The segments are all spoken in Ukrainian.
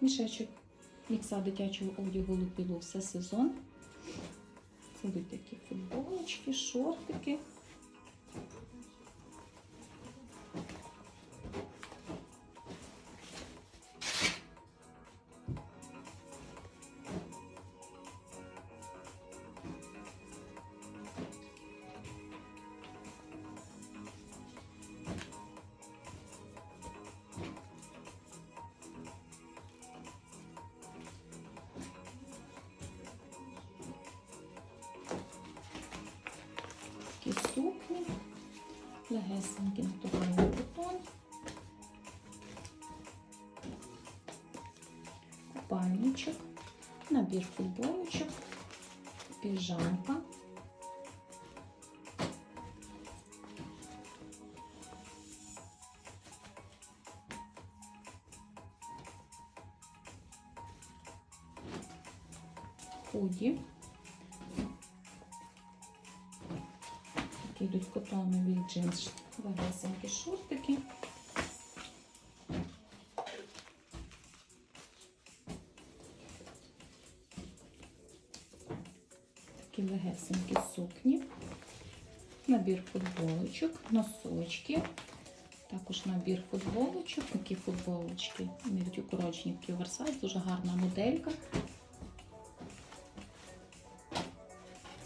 Мішечок мікса дитячого одягу лупіло все сезон. Це будуть такі футболочки, шортики. легесенький натуральний бутон, купальничок, набір футболочок, піжамка. Худі. Такі йдуть котонові джинс, Легесенькі шортики. Такі легесенькі сукні. Набір футболочок, носочки. Також набір футболочок, такі футболочки. Йдуть укорочені, такі оверсайз, дуже гарна моделька.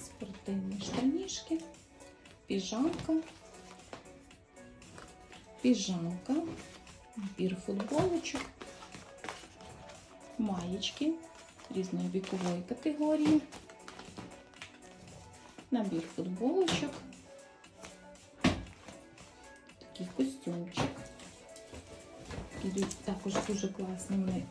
Спортивні штанішки піжамка, піжамка, набір футболочок, маєчки різної вікової категорії, набір футболочок, такий костюмчик. Також дуже класні.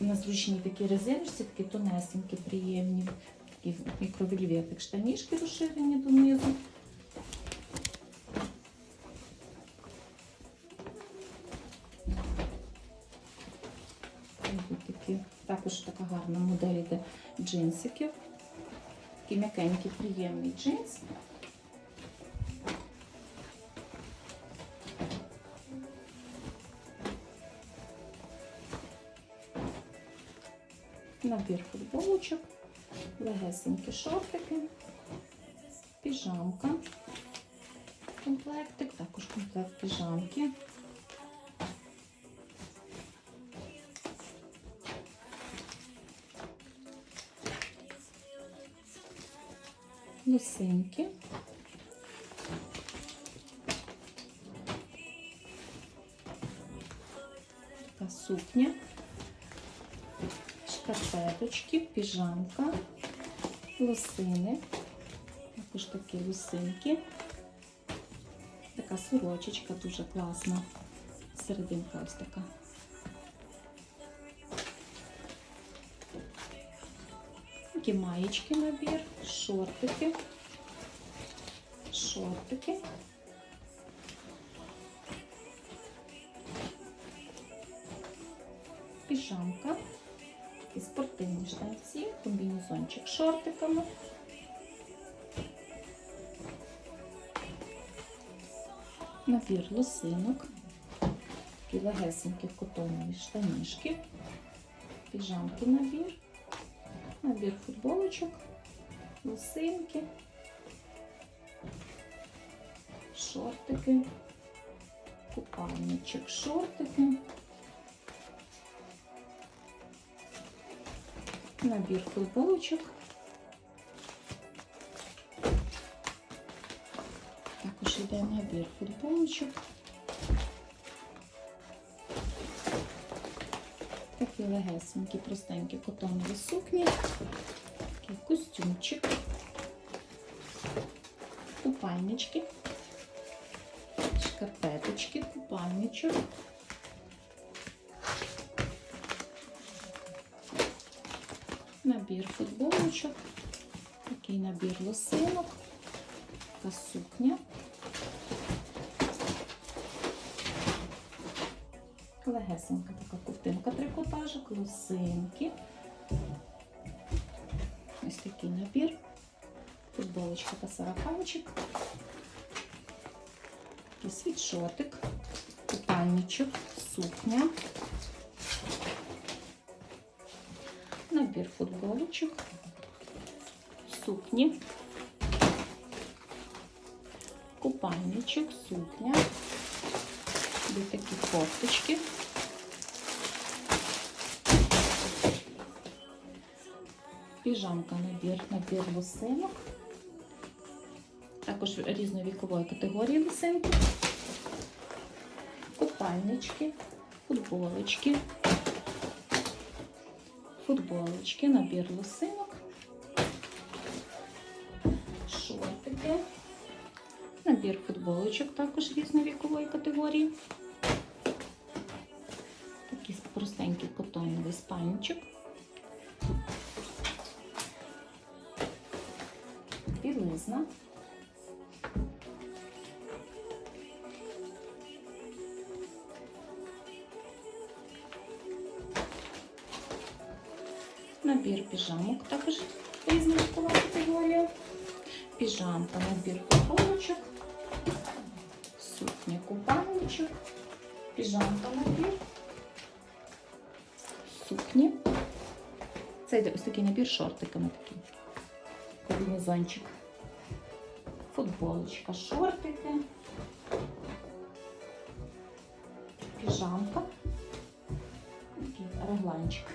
На зручні такі резиночці, такі тонесенькі, приємні, такі мікровельветик штанішки розширені донизу. Такі, також така гарна модель йде джинсиків. Такий м'якенький, приємний джинс. Набір футболочок, легесенькі шортики, піжамка, комплектик, також комплект піжамки. Лосинки. Така сукня, шкарпеточки, піжамка, лосини, також такі лосинки. Така сорочечка дуже класна. Серединка ось така. Такі маєчки набір, шортики, шортики. Піжамка, такі спортивні штанці, комбінезончик з шортиками. Набір лосинок, такі легесенькі котонові штанішки, піжамки набір набір футболочок, лосинки, шортики, купальничок, шортики, набір футболочок. Також йде набір футболочок. Такі легесенькі, простенькі котонові сукні, такий костюмчик, купальнички, шкарпеточки, купальничок. Набір футболочок, такий набір лосинок, така сукня. Легесенька така ковтинка трикотажик, лосинки. Ось такий набір. Футболочка та сарафанчик. Такий світшотик, купальничок, сукня. набір футболочок, сукні, купальничок, сукня, дві такі кофточки. Піжамка набір, набір лосинок. Також різновікової категорії лосинки. Купальнички, футболочки, футболочки, набір лосинок, шортики, набір футболочок також різновікової категорії. Такий простенький котоновий спальничок. Білизна. Набір піжамок також різна вікова категорія. Піжамка, набір футболочок, сукня купальничок, піжамка набір, сукні. Це йде ось такий набір з шортиками такий. Комбінезончик. Футболочка, шортики, піжамка, такий регланчик.